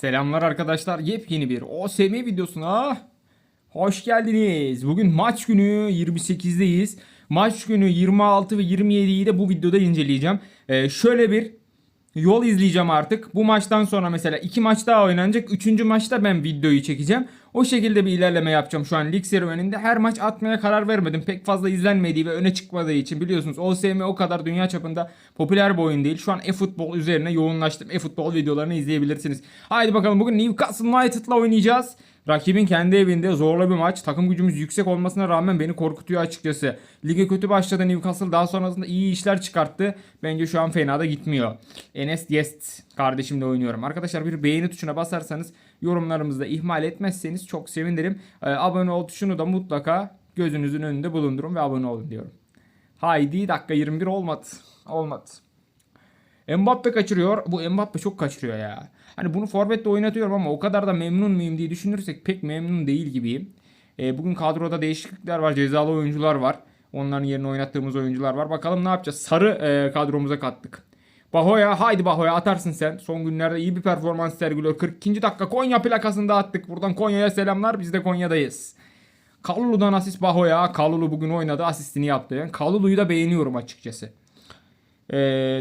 Selamlar arkadaşlar. Yepyeni bir OSM videosuna hoş geldiniz. Bugün maç günü 28'deyiz. Maç günü 26 ve 27'yi de bu videoda inceleyeceğim. Ee, şöyle bir yol izleyeceğim artık. Bu maçtan sonra mesela iki maç daha oynanacak. Üçüncü maçta ben videoyu çekeceğim. O şekilde bir ilerleme yapacağım şu an lig serüveninde. Her maç atmaya karar vermedim. Pek fazla izlenmediği ve öne çıkmadığı için biliyorsunuz OSM o kadar dünya çapında popüler bir oyun değil. Şu an e-futbol üzerine yoğunlaştım. E-futbol videolarını izleyebilirsiniz. Haydi bakalım bugün Newcastle United'la oynayacağız. Rakibin kendi evinde zorlu bir maç. Takım gücümüz yüksek olmasına rağmen beni korkutuyor açıkçası. Lige kötü başladı Newcastle. Daha sonrasında iyi işler çıkarttı. Bence şu an fena da gitmiyor. Enes Yest kardeşimle oynuyorum. Arkadaşlar bir beğeni tuşuna basarsanız yorumlarımızı da ihmal etmezseniz çok sevinirim. Ee, abone ol tuşunu da mutlaka gözünüzün önünde bulundurun ve abone olun diyorum. Haydi dakika 21 olmadı. Olmadı. Mbappe kaçırıyor. Bu Mbappe çok kaçırıyor ya. Hani bunu forvette oynatıyorum ama o kadar da memnun muyum diye düşünürsek pek memnun değil gibiyim. E, bugün kadroda değişiklikler var. Cezalı oyuncular var. Onların yerine oynattığımız oyuncular var. Bakalım ne yapacağız? Sarı e, kadromuza kattık. Bahoya haydi Bahoya atarsın sen. Son günlerde iyi bir performans sergiliyor. 42. dakika Konya plakasını da attık. Buradan Konya'ya selamlar. Biz de Konya'dayız. Kalulu'dan asist Bahoya. Kalulu bugün oynadı. Asistini yaptı. Kalulu'yu da beğeniyorum açıkçası. E,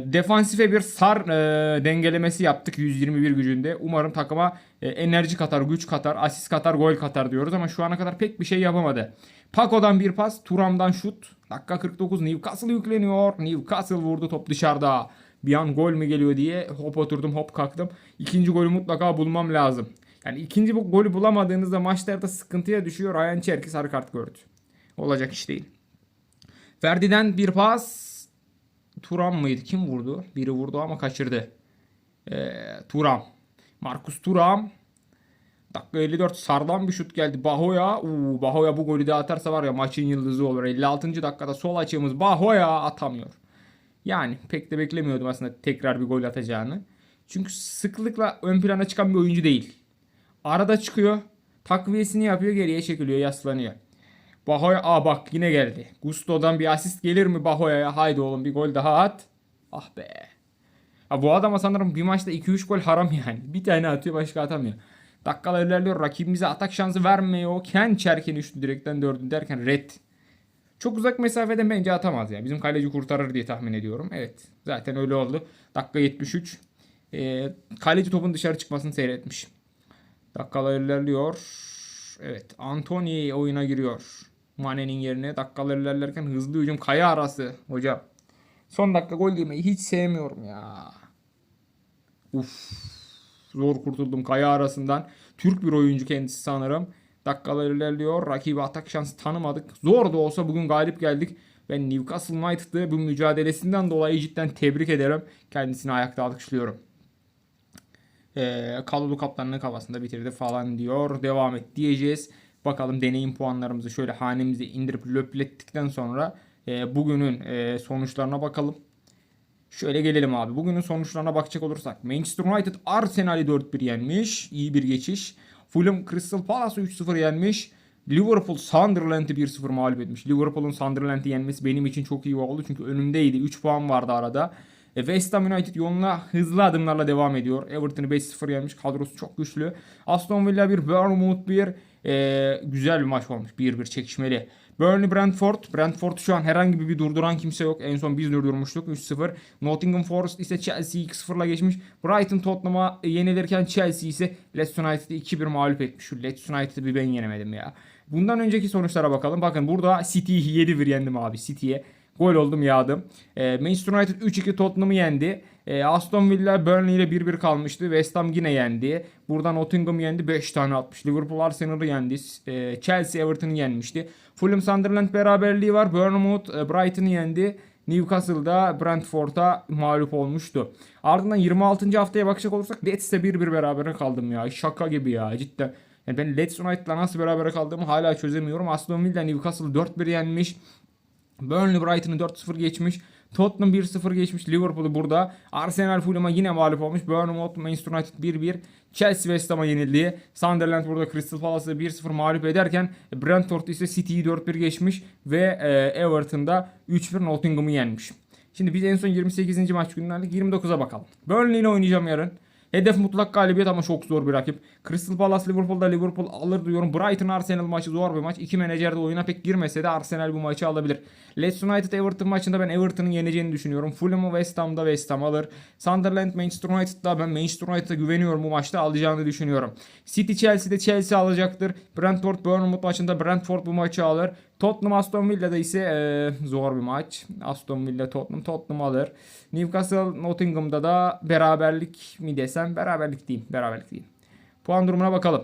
defansife bir sar e, dengelemesi yaptık 121 gücünde. Umarım takıma e, enerji katar, güç katar, asist katar, gol katar diyoruz ama şu ana kadar pek bir şey yapamadı. Paco'dan bir pas, Turam'dan şut. Dakika 49 Newcastle yükleniyor. Newcastle vurdu top dışarıda. Bir an gol mü geliyor diye hop oturdum hop kalktım. İkinci golü mutlaka bulmam lazım. Yani ikinci bu golü bulamadığınızda maçlarda sıkıntıya düşüyor. Ryan Cherki sarı kart gördü. Olacak iş değil. Ferdi'den bir pas. Turam mıydı? Kim vurdu? Biri vurdu ama kaçırdı. Ee, Turam. Markus Turam. Dakika 54 sardan bir şut geldi. Bahoya. Uu, Bahoya bu golü de atarsa var ya maçın yıldızı olur. 56. dakikada sol açığımız Bahoya atamıyor. Yani pek de beklemiyordum aslında tekrar bir gol atacağını. Çünkü sıklıkla ön plana çıkan bir oyuncu değil. Arada çıkıyor. Takviyesini yapıyor geriye çekiliyor yaslanıyor. Bahoya aa bak yine geldi. Gusto'dan bir asist gelir mi Bahoya'ya? Haydi oğlum bir gol daha at. Ah be. Ha, bu adama sanırım bir maçta 2-3 gol haram yani. Bir tane atıyor başka atamıyor. Dakikalar ilerliyor. Rakibimize atak şansı vermiyor. Ken Çerken üçlü direkten dördü derken red. Çok uzak mesafeden bence atamaz ya. Bizim kaleci kurtarır diye tahmin ediyorum. Evet. Zaten öyle oldu. Dakika 73. Ee, kaleci topun dışarı çıkmasını seyretmiş. Dakikalar ilerliyor. Evet. Anthony oyuna giriyor. Mane'nin yerine dakikalar ilerlerken hızlı hücum kaya arası hocam. Son dakika gol yemeyi hiç sevmiyorum ya. Uf. Zor kurtuldum kaya arasından. Türk bir oyuncu kendisi sanırım. Dakikalar ilerliyor. Rakibi atak şansı tanımadık. Zor da olsa bugün galip geldik. Ben Newcastle United'ı bu mücadelesinden dolayı cidden tebrik ederim. Kendisini ayakta alkışlıyorum. Ee, Kalulu kaptanlığı kafasında bitirdi falan diyor. Devam et diyeceğiz. Bakalım deneyim puanlarımızı şöyle hanemize indirip löplettikten sonra e, bugünün e, sonuçlarına bakalım. Şöyle gelelim abi. Bugünün sonuçlarına bakacak olursak. Manchester United Arsenal'i 4-1 yenmiş. İyi bir geçiş. Fulham Crystal Palace'ı 3-0 yenmiş. Liverpool Sunderland'i 1-0 mağlup etmiş. Liverpool'un Sunderland'i yenmesi benim için çok iyi oldu. Çünkü önümdeydi. 3 puan vardı arada. E, West Ham United yoluna hızlı adımlarla devam ediyor. Everton'ı 5-0 yenmiş. Kadrosu çok güçlü. Aston Villa 1, Bournemouth 1. E, güzel bir maç olmuş. 1-1 çekişmeli. Burnley Brentford. Brentford şu an herhangi bir durduran kimse yok. En son biz durdurmuştuk 3-0. Nottingham Forest ise Chelsea'yi 2-0'la geçmiş. Brighton Tottenham'a yenilirken Chelsea ise Leeds United'ı 2-1 mağlup etmiş. Şu Leeds United'ı bir ben yenemedim ya. Bundan önceki sonuçlara bakalım. Bakın burada City'yi 7-1 yendim abi City'ye. Gol oldum yağdım. E, Manchester United 3-2 Tottenham'ı yendi. E, Aston Villa Burnley ile 1-1 kalmıştı. West Ham yine yendi. Buradan Nottingham yendi. 5 tane atmış. Liverpool Arsenal'ı yendi. E, Chelsea Everton'ı yenmişti. Fulham Sunderland beraberliği var. Bournemouth e, Brighton'ı yendi. Newcastle'da Brentford'a mağlup olmuştu. Ardından 26. haftaya bakacak olursak Leeds'le 1-1 beraber kaldım ya. Şaka gibi ya cidden. Yani ben Leeds United'la nasıl beraber kaldığımı hala çözemiyorum. Aston Villa Newcastle 4-1 yenmiş. Burnley Brighton'ı 4-0 geçmiş. Tottenham 1-0 geçmiş. Liverpool'u burada. Arsenal Fulham'a yine mağlup olmuş. Bournemouth Manchester United 1-1. Chelsea West Ham'a yenildi. Sunderland burada Crystal Palace'ı 1-0 mağlup ederken Brentford ise City'yi 4-1 geçmiş ve e, Everton'da 3-1 Nottingham'ı yenmiş. Şimdi biz en son 28. maç günlerdik 29'a bakalım. Burnley ile oynayacağım yarın. Hedef mutlak galibiyet ama çok zor bir rakip. Crystal Palace Liverpool'da Liverpool alır diyorum. Brighton Arsenal maçı zor bir maç. İki menajer de oyuna pek girmese de Arsenal bu maçı alabilir. Leeds United Everton maçında ben Everton'ın yeneceğini düşünüyorum. Fulham'ı West Ham'da West Ham alır. Sunderland Manchester United'da ben Manchester United'a güveniyorum bu maçta alacağını düşünüyorum. City Chelsea'de Chelsea alacaktır. Brentford Bournemouth maçında Brentford bu maçı alır. Tottenham Aston Villa'da ise eee, zor bir maç. Aston Villa Tottenham Tottenham alır. Newcastle Nottingham'da da beraberlik mi desem beraberlik değil. Beraberlik değil. Puan durumuna bakalım.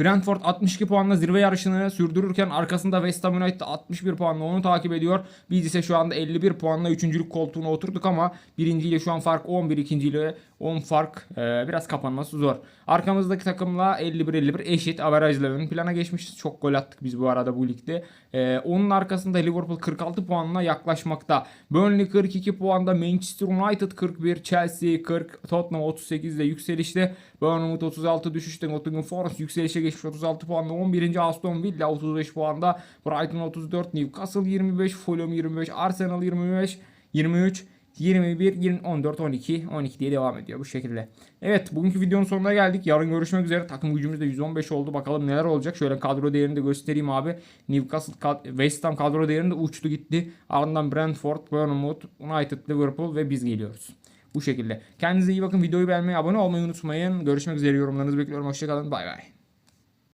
Brentford 62 puanla zirve yarışını sürdürürken arkasında West Ham United 61 puanla onu takip ediyor. Biz ise şu anda 51 puanla 3. koltuğuna oturduk ama birinciyle şu an fark 11, ikinciyle 10 fark Ee, biraz kapanması zor. Arkamızdaki takımla 51-51 eşit averajla ön plana geçmişiz. Çok gol attık biz bu arada bu ligde. Ee, onun arkasında Liverpool 46 puanla yaklaşmakta. Burnley 42 puanda, Manchester United 41, Chelsea 40, Tottenham 38 ile yükselişte. Bournemouth 36 düşüşte, Nottingham Forest yükselişe geçmiş 36 puanla. 11. Aston Villa 35 puanda, Brighton 34, Newcastle 25, Fulham 25, Arsenal 25, 23, 21, 20, 14, 12, 12 diye devam ediyor bu şekilde. Evet bugünkü videonun sonuna geldik. Yarın görüşmek üzere. Takım gücümüz de 115 oldu. Bakalım neler olacak. Şöyle kadro değerini de göstereyim abi. Newcastle, West Ham kadro değerinde de uçtu gitti. Ardından Brentford, Bournemouth, United, Liverpool ve biz geliyoruz. Bu şekilde. Kendinize iyi bakın. Videoyu beğenmeyi, abone olmayı unutmayın. Görüşmek üzere. Yorumlarınızı bekliyorum. Hoşçakalın. Bay bay.